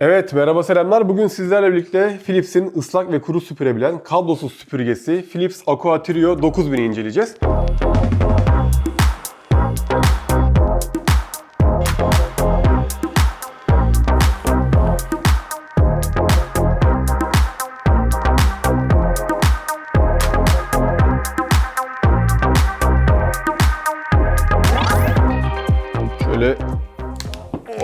Evet merhaba selamlar. Bugün sizlerle birlikte Philips'in ıslak ve kuru süpürebilen kablosuz süpürgesi Philips Aqua Trio 9000'i inceleyeceğiz. Şöyle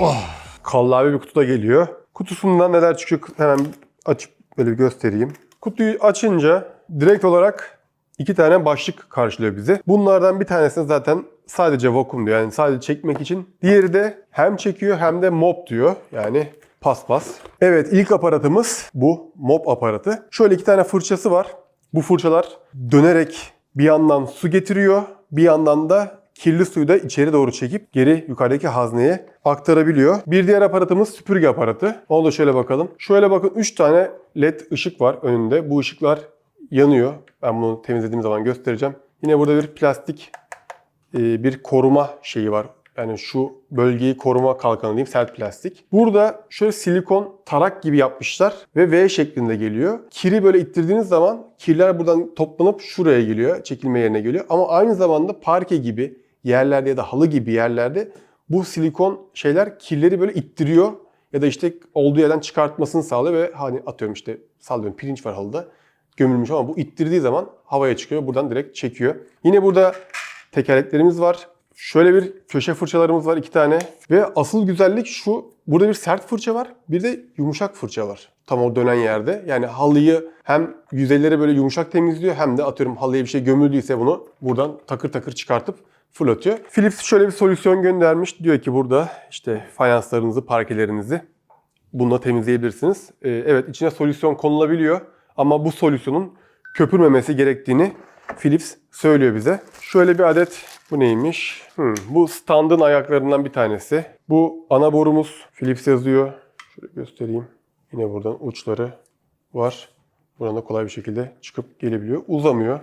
oh, kallavi bir kutu da geliyor. Kutusundan neler çıkıyor hemen açıp böyle bir göstereyim. Kutuyu açınca direkt olarak iki tane başlık karşılıyor bizi. Bunlardan bir tanesini zaten sadece vakum diyor. Yani sadece çekmek için. Diğeri de hem çekiyor hem de mop diyor. Yani paspas. Evet ilk aparatımız bu mop aparatı. Şöyle iki tane fırçası var. Bu fırçalar dönerek bir yandan su getiriyor, bir yandan da kirli suyu da içeri doğru çekip geri yukarıdaki hazneye aktarabiliyor. Bir diğer aparatımız süpürge aparatı. Ona da şöyle bakalım. Şöyle bakın 3 tane led ışık var önünde. Bu ışıklar yanıyor. Ben bunu temizlediğim zaman göstereceğim. Yine burada bir plastik e, bir koruma şeyi var. Yani şu bölgeyi koruma kalkanı diyeyim sert plastik. Burada şöyle silikon tarak gibi yapmışlar ve V şeklinde geliyor. Kiri böyle ittirdiğiniz zaman kirler buradan toplanıp şuraya geliyor. Çekilme yerine geliyor. Ama aynı zamanda parke gibi yerlerde ya da halı gibi yerlerde bu silikon şeyler kirleri böyle ittiriyor ya da işte olduğu yerden çıkartmasını sağlıyor ve hani atıyorum işte sallıyorum pirinç var halıda gömülmüş ama bu ittirdiği zaman havaya çıkıyor. Buradan direkt çekiyor. Yine burada tekerleklerimiz var. Şöyle bir köşe fırçalarımız var iki tane. Ve asıl güzellik şu. Burada bir sert fırça var. Bir de yumuşak fırça var. Tam o dönen yerde. Yani halıyı hem yüzeyleri böyle yumuşak temizliyor hem de atıyorum halıya bir şey gömüldüyse bunu buradan takır takır çıkartıp fırlatıyor. Philips şöyle bir solüsyon göndermiş. Diyor ki burada işte fayanslarınızı, parkelerinizi bununla temizleyebilirsiniz. Ee, evet içine solüsyon konulabiliyor ama bu solüsyonun köpürmemesi gerektiğini Philips söylüyor bize. Şöyle bir adet bu neymiş? Hmm, bu standın ayaklarından bir tanesi. Bu ana borumuz Philips yazıyor. Şöyle göstereyim. Yine buradan uçları var. Buradan da kolay bir şekilde çıkıp gelebiliyor. Uzamıyor.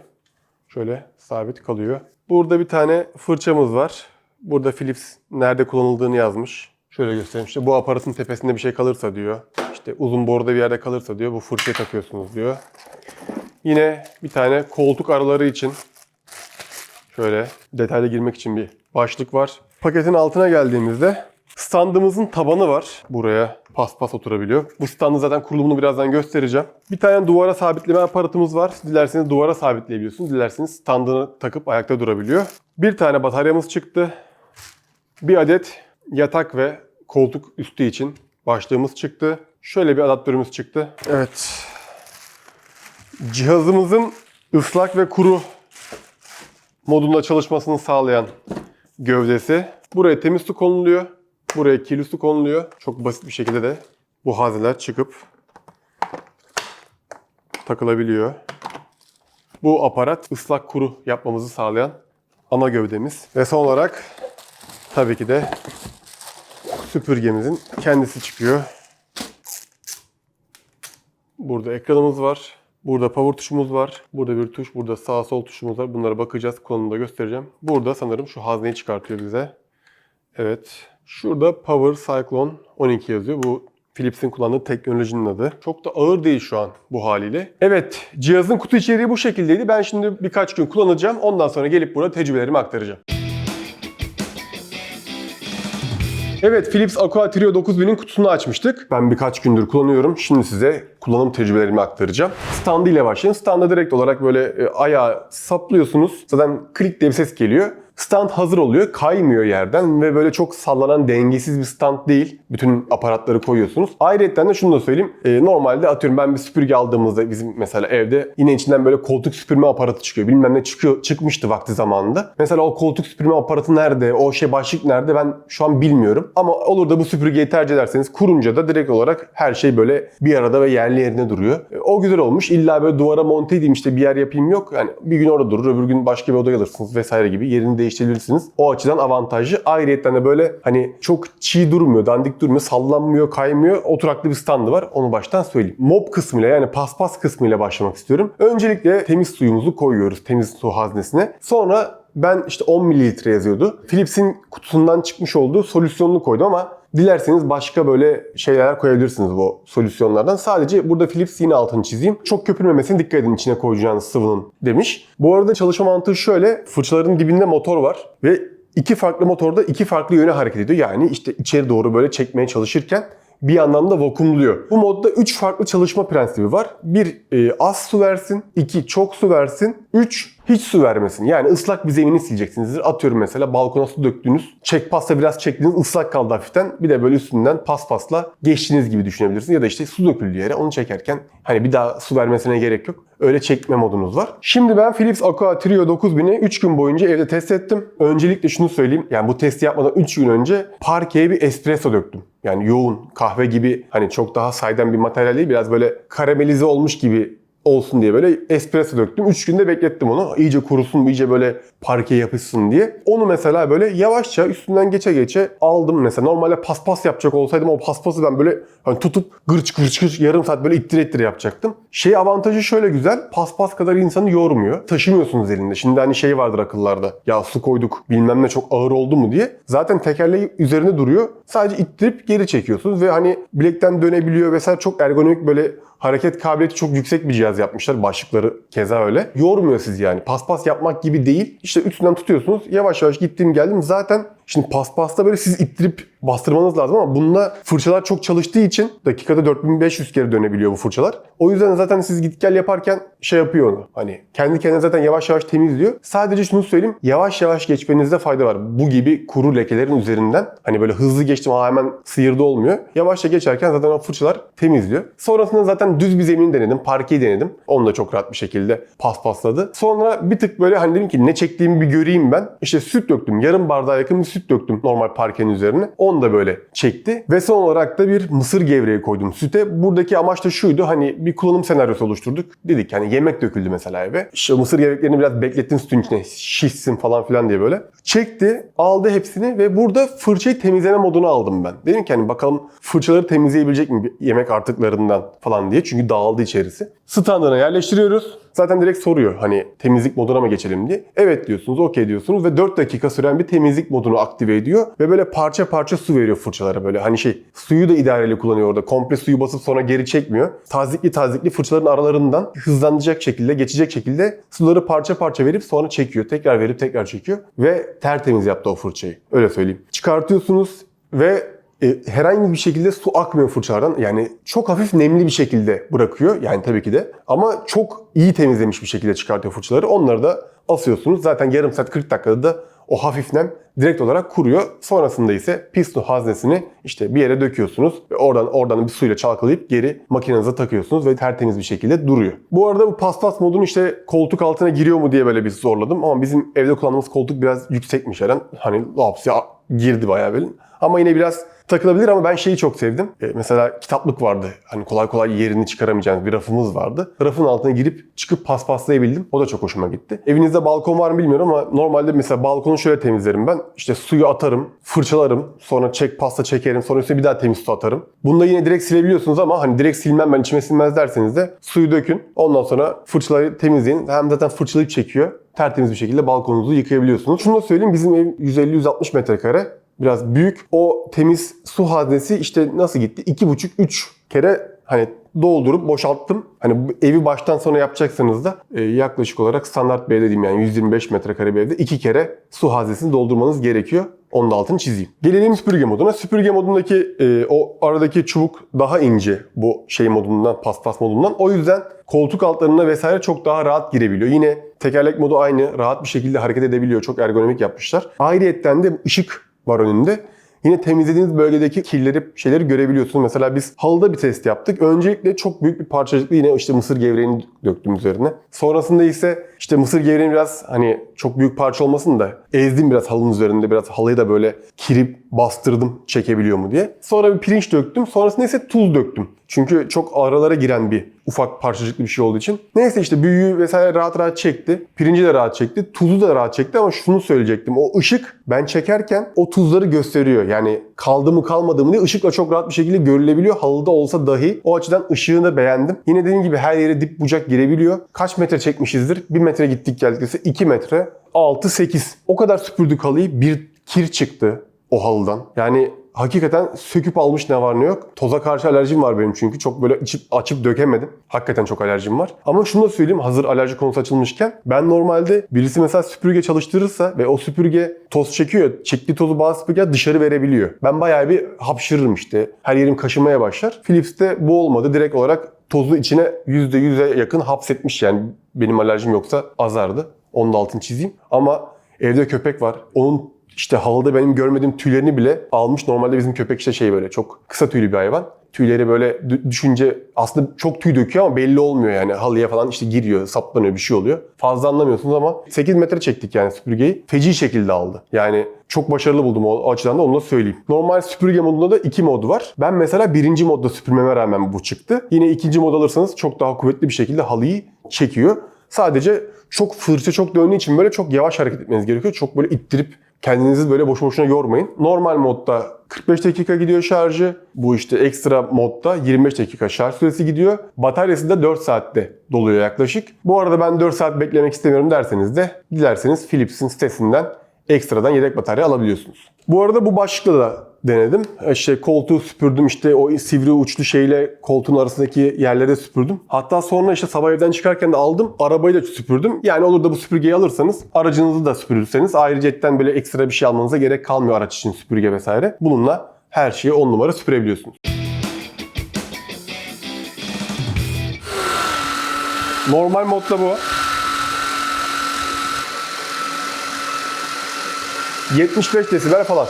Şöyle sabit kalıyor. Burada bir tane fırçamız var. Burada Philips nerede kullanıldığını yazmış. Şöyle göstereyim. İşte bu aparatın tepesinde bir şey kalırsa diyor. İşte uzun boruda bir yerde kalırsa diyor. Bu fırçayı takıyorsunuz diyor. Yine bir tane koltuk araları için şöyle detaylı girmek için bir başlık var. Paketin altına geldiğimizde standımızın tabanı var. Buraya paspas oturabiliyor. Bu standın zaten kurulumunu birazdan göstereceğim. Bir tane duvara sabitleme aparatımız var. Dilerseniz duvara sabitleyebiliyorsunuz. Dilerseniz standını takıp ayakta durabiliyor. Bir tane bataryamız çıktı. Bir adet yatak ve koltuk üstü için başlığımız çıktı. Şöyle bir adaptörümüz çıktı. Evet. Cihazımızın ıslak ve kuru modunda çalışmasını sağlayan gövdesi. Buraya temiz su konuluyor. Buraya kirli konuluyor. Çok basit bir şekilde de bu hazneler çıkıp takılabiliyor. Bu aparat ıslak kuru yapmamızı sağlayan ana gövdemiz. Ve son olarak tabii ki de süpürgemizin kendisi çıkıyor. Burada ekranımız var. Burada power tuşumuz var. Burada bir tuş, burada sağ sol tuşumuz var. Bunlara bakacağız. Konumda göstereceğim. Burada sanırım şu hazneyi çıkartıyor bize. Evet. Şurada Power Cyclone 12 yazıyor. Bu Philips'in kullandığı teknolojinin adı. Çok da ağır değil şu an bu haliyle. Evet, cihazın kutu içeriği bu şekildeydi. Ben şimdi birkaç gün kullanacağım. Ondan sonra gelip burada tecrübelerimi aktaracağım. Evet Philips Aqua Trio 9000'in kutusunu açmıştık. Ben birkaç gündür kullanıyorum. Şimdi size kullanım tecrübelerimi aktaracağım. Standı ile başlayın. Standa direkt olarak böyle e, ayağı saplıyorsunuz. Zaten klik diye bir ses geliyor. Stand hazır oluyor. Kaymıyor yerden ve böyle çok sallanan dengesiz bir stand değil. Bütün aparatları koyuyorsunuz. Ayrıca de şunu da söyleyeyim. E, normalde atıyorum ben bir süpürge aldığımızda bizim mesela evde yine içinden böyle koltuk süpürme aparatı çıkıyor. Bilmem ne çıkıyor çıkmıştı vakti zamanında. Mesela o koltuk süpürme aparatı nerede? O şey başlık nerede? Ben şu an bilmiyorum. Ama olur da bu süpürgeyi tercih ederseniz kurunca da direkt olarak her şey böyle bir arada ve yerli yerine duruyor. E, O güzel olmuş. İlla böyle duvara monte edeyim işte bir yer yapayım yok. Yani bir gün orada durur, öbür gün başka bir odaya alırsınız vesaire gibi yerini değiştirebilirsiniz. O açıdan avantajlı. Ayrıca de böyle hani çok çiğ durmuyor, dandik durmuyor, sallanmıyor, kaymıyor. Oturaklı bir standı var. Onu baştan söyleyeyim. Mop kısmıyla yani paspas kısmıyla başlamak istiyorum. Öncelikle temiz suyumuzu koyuyoruz temiz su haznesine. Sonra ben işte 10 mililitre yazıyordu. Philips'in kutusundan çıkmış olduğu solüsyonunu koydum ama Dilerseniz başka böyle şeyler koyabilirsiniz bu solüsyonlardan. Sadece burada Philips yine altını çizeyim. Çok köpürmemesine dikkat edin içine koyacağınız sıvının demiş. Bu arada çalışma mantığı şöyle. Fırçaların dibinde motor var ve iki farklı motorda iki farklı yöne hareket ediyor. Yani işte içeri doğru böyle çekmeye çalışırken bir yandan da vakumluyor. Bu modda 3 farklı çalışma prensibi var. 1 az su versin, 2 çok su versin, 3 hiç su vermesin. Yani ıslak bir zemini sileceksinizdir. Atıyorum mesela balkona su döktünüz. Çek pasta biraz çektiniz ıslak kaldı hafiften. Bir de böyle üstünden paspasla geçtiğiniz gibi düşünebilirsiniz. Ya da işte su döküldü yere onu çekerken hani bir daha su vermesine gerek yok. Öyle çekme modunuz var. Şimdi ben Philips Aqua Trio 9000'i 3 gün boyunca evde test ettim. Öncelikle şunu söyleyeyim. Yani bu testi yapmadan 3 gün önce parkeye bir espresso döktüm. Yani yoğun kahve gibi hani çok daha saydam bir materyal değil. Biraz böyle karamelize olmuş gibi olsun diye böyle espresso döktüm. 3 günde beklettim onu. İyice kurusun, iyice böyle parkeye yapışsın diye. Onu mesela böyle yavaşça üstünden geçe geçe aldım mesela. Normalde paspas yapacak olsaydım o paspası ben böyle hani tutup gırç gırç gırç yarım saat böyle ittire ittire yapacaktım. Şey avantajı şöyle güzel. Paspas kadar insanı yormuyor. Taşımıyorsunuz elinde. Şimdi hani şey vardır akıllarda. Ya su koyduk bilmem ne çok ağır oldu mu diye. Zaten tekerleği üzerinde duruyor. Sadece ittirip geri çekiyorsunuz ve hani bilekten dönebiliyor vesaire çok ergonomik böyle hareket kabiliyeti çok yüksek bir cihaz yapmışlar. Başlıkları keza öyle. Yormuyor sizi yani. Paspas yapmak gibi değil. İşte üstünden tutuyorsunuz. Yavaş yavaş gittim geldim. Zaten şimdi paspasta böyle siz ittirip bastırmanız lazım ama bunda fırçalar çok çalıştığı için dakikada 4500 kere dönebiliyor bu fırçalar. O yüzden zaten siz git gel yaparken şey yapıyor onu. Hani kendi kendine zaten yavaş yavaş temizliyor. Sadece şunu söyleyeyim. Yavaş yavaş geçmenizde fayda var. Bu gibi kuru lekelerin üzerinden hani böyle hızlı geçtim ha hemen sıyırdı olmuyor. Yavaşça geçerken zaten o fırçalar temizliyor. Sonrasında zaten düz bir zemin denedim. Parkeyi denedim. Onu da çok rahat bir şekilde paspasladı. Sonra bir tık böyle hani dedim ki ne çektiğimi bir göreyim ben. İşte süt döktüm. Yarım bardağa yakın bir süt döktüm normal parkenin üzerine. Onu da böyle çekti. Ve son olarak da bir mısır gevreği koydum süte. Buradaki amaç da şuydu. Hani bir kullanım senaryosu oluşturduk. Dedik hani yemek döküldü mesela eve. İşte mısır gevreklerini biraz beklettin sütün içine şişsin falan filan diye böyle. Çekti, aldı hepsini ve burada fırçayı temizleme modunu aldım ben. Dedim ki hani bakalım fırçaları temizleyebilecek mi yemek artıklarından falan diye. Çünkü dağıldı içerisi. Standına yerleştiriyoruz. Zaten direkt soruyor hani temizlik moduna mı geçelim diye. Evet diyorsunuz, okey diyorsunuz ve 4 dakika süren bir temizlik modunu aktive ediyor. Ve böyle parça parça su veriyor fırçalara böyle. Hani şey suyu da idareli kullanıyor orada. Komple suyu basıp sonra geri çekmiyor. Tazikli tazikli fırçaların aralarından hızlanacak şekilde, geçecek şekilde suları parça parça verip sonra çekiyor. Tekrar verip tekrar çekiyor. Ve tertemiz yaptı o fırçayı. Öyle söyleyeyim. Çıkartıyorsunuz ve e, herhangi bir şekilde su akmıyor fırçalardan. Yani çok hafif nemli bir şekilde bırakıyor. Yani tabii ki de. Ama çok iyi temizlemiş bir şekilde çıkartıyor fırçaları. Onları da asıyorsunuz. Zaten yarım saat 40 dakikada da o hafif nem direkt olarak kuruyor. Sonrasında ise piston haznesini işte bir yere döküyorsunuz ve oradan oradan bir suyla çalkalayıp geri makinenize takıyorsunuz ve tertemiz bir şekilde duruyor. Bu arada bu paspas modunu işte koltuk altına giriyor mu diye böyle bir zorladım ama bizim evde kullandığımız koltuk biraz yüksekmiş Eren. Hani laps girdi bayağı böyle. Ama yine biraz takılabilir ama ben şeyi çok sevdim. E, mesela kitaplık vardı. Hani kolay kolay yerini çıkaramayacağınız bir rafımız vardı. Rafın altına girip çıkıp paspaslayabildim. O da çok hoşuma gitti. Evinizde balkon var mı bilmiyorum ama normalde mesela balkonu şöyle temizlerim ben. İşte suyu atarım, fırçalarım, sonra çek pasta çekerim, sonra üstüne bir daha temiz su atarım. Bunda yine direkt silebiliyorsunuz ama hani direkt silmem ben içime silmez derseniz de suyu dökün. Ondan sonra fırçaları temizleyin. Hem zaten fırçalayıp çekiyor. Tertemiz bir şekilde balkonunuzu yıkayabiliyorsunuz. Şunu da söyleyeyim bizim ev 150-160 metrekare biraz büyük. O temiz su haznesi işte nasıl gitti? 2,5-3 kere hani doldurup boşalttım. Hani evi baştan sona yapacaksanız da e, yaklaşık olarak standart bir ev dediğim yani 125 metrekare bir evde iki kere su haznesini doldurmanız gerekiyor. Onun da altını çizeyim. Gelelim süpürge moduna. Süpürge modundaki e, o aradaki çubuk daha ince bu şey modundan, paspas modundan. O yüzden koltuk altlarına vesaire çok daha rahat girebiliyor. Yine tekerlek modu aynı. Rahat bir şekilde hareket edebiliyor. Çok ergonomik yapmışlar. Ayrıyetten de ışık var önünde. Yine temizlediğiniz bölgedeki kirleri, şeyleri görebiliyorsunuz. Mesela biz halıda bir test yaptık. Öncelikle çok büyük bir parçacıklı yine işte mısır gevreğini döktüm üzerine. Sonrasında ise işte mısır gevreğini biraz hani çok büyük parça olmasın da ezdim biraz halının üzerinde. Biraz halıyı da böyle kirip bastırdım çekebiliyor mu diye. Sonra bir pirinç döktüm. Sonrasında ise tuz döktüm. Çünkü çok aralara giren bir ufak parçacıklı bir şey olduğu için. Neyse işte büyüğü vesaire rahat rahat çekti. Pirinci de rahat çekti. Tuzu da rahat çekti ama şunu söyleyecektim. O ışık ben çekerken o tuzları gösteriyor. Yani kaldı mı kalmadı mı diye ışıkla çok rahat bir şekilde görülebiliyor. Halıda olsa dahi o açıdan ışığını da beğendim. Yine dediğim gibi her yere dip bucak girebiliyor. Kaç metre çekmişizdir? 1 metre gittik geldik ise 2 metre 6-8. O kadar süpürdük halıyı bir kir çıktı o halıdan. Yani hakikaten söküp almış ne var ne yok. Toza karşı alerjim var benim çünkü. Çok böyle içip açıp dökemedim. Hakikaten çok alerjim var. Ama şunu da söyleyeyim hazır alerji konusu açılmışken. Ben normalde birisi mesela süpürge çalıştırırsa ve o süpürge toz çekiyor. Çektiği tozu bazı süpürgeler dışarı verebiliyor. Ben bayağı bir hapşırırım işte. Her yerim kaşımaya başlar. Philips'te bu olmadı. Direkt olarak tozu içine %100'e yakın hapsetmiş yani benim alerjim yoksa azardı. Onun da altını çizeyim. Ama evde köpek var. Onun işte halıda benim görmediğim tüylerini bile almış. Normalde bizim köpek işte şey böyle çok kısa tüylü bir hayvan. Tüyleri böyle dü- düşünce aslında çok tüy döküyor ama belli olmuyor yani. Halıya falan işte giriyor, saplanıyor bir şey oluyor. Fazla anlamıyorsunuz ama 8 metre çektik yani süpürgeyi. Feci şekilde aldı. Yani çok başarılı buldum o, açıdan da onu da söyleyeyim. Normal süpürge modunda da iki modu var. Ben mesela birinci modda süpürmeme rağmen bu çıktı. Yine ikinci mod alırsanız çok daha kuvvetli bir şekilde halıyı çekiyor. Sadece çok fırça çok döndüğü için böyle çok yavaş hareket etmeniz gerekiyor. Çok böyle ittirip kendinizi böyle boşu boşuna yormayın. Normal modda 45 dakika gidiyor şarjı. Bu işte ekstra modda 25 dakika şarj süresi gidiyor. Bataryası da 4 saatte doluyor yaklaşık. Bu arada ben 4 saat beklemek istemiyorum derseniz de dilerseniz Philips'in sitesinden ekstradan yedek batarya alabiliyorsunuz. Bu arada bu başlıkla da denedim. İşte koltuğu süpürdüm işte o sivri uçlu şeyle koltuğun arasındaki yerlere süpürdüm. Hatta sonra işte sabah evden çıkarken de aldım. Arabayı da süpürdüm. Yani olur da bu süpürgeyi alırsanız aracınızı da süpürürseniz ayrıca böyle ekstra bir şey almanıza gerek kalmıyor araç için süpürge vesaire. Bununla her şeyi 10 numara süpürebiliyorsunuz. Normal modda bu. 75 desibel falan.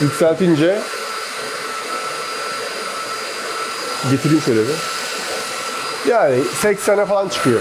Yükseltince getireyim şöyle bir. Yani 80'e falan çıkıyor.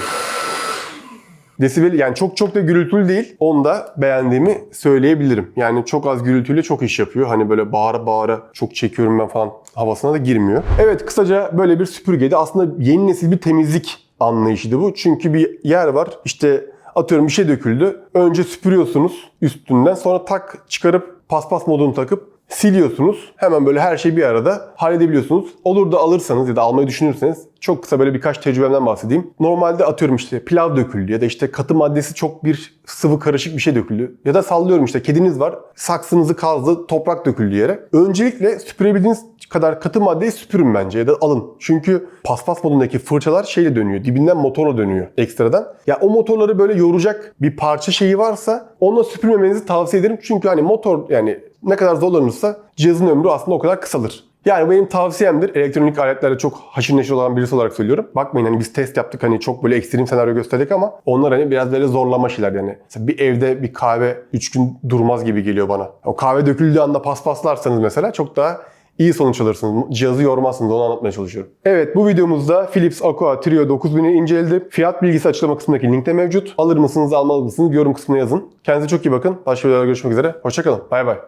Desibel yani çok çok da gürültülü değil. Onu da beğendiğimi söyleyebilirim. Yani çok az gürültüyle çok iş yapıyor. Hani böyle bağıra bağıra çok çekiyorum ben falan havasına da girmiyor. Evet kısaca böyle bir süpürgeydi. Aslında yeni nesil bir temizlik anlayışıydı bu. Çünkü bir yer var. İşte atıyorum bir şey döküldü. Önce süpürüyorsunuz üstünden. Sonra tak çıkarıp paspas modunu takıp siliyorsunuz. Hemen böyle her şeyi bir arada halledebiliyorsunuz. Olur da alırsanız ya da almayı düşünürseniz çok kısa böyle birkaç tecrübemden bahsedeyim. Normalde atıyorum işte pilav döküldü ya da işte katı maddesi çok bir sıvı karışık bir şey döküldü. Ya da sallıyorum işte kediniz var saksınızı kazdı toprak döküldü yere. Öncelikle süpürebildiğiniz kadar katı maddeyi süpürün bence ya da alın. Çünkü paspas modundaki fırçalar şeyle dönüyor. Dibinden motorla dönüyor ekstradan. Ya o motorları böyle yoracak bir parça şeyi varsa onunla süpürmemenizi tavsiye ederim. Çünkü hani motor yani ne kadar zorlanırsa cihazın ömrü aslında o kadar kısalır. Yani benim tavsiyemdir. Elektronik aletlerle çok haşır neşir olan birisi olarak söylüyorum. Bakmayın hani biz test yaptık hani çok böyle ekstrem senaryo gösterdik ama onlar hani biraz böyle zorlama şeyler yani. Mesela bir evde bir kahve 3 gün durmaz gibi geliyor bana. O kahve döküldüğü anda paspaslarsanız mesela çok daha iyi sonuç alırsınız. Cihazı yormazsınız onu anlatmaya çalışıyorum. Evet bu videomuzda Philips Aqua Trio 9000'i inceledik. Fiyat bilgisi açıklama kısmındaki linkte mevcut. Alır mısınız almalı mısınız yorum kısmına yazın. Kendinize çok iyi bakın. Başka videolarda görüşmek üzere. Hoşçakalın. Bay bay.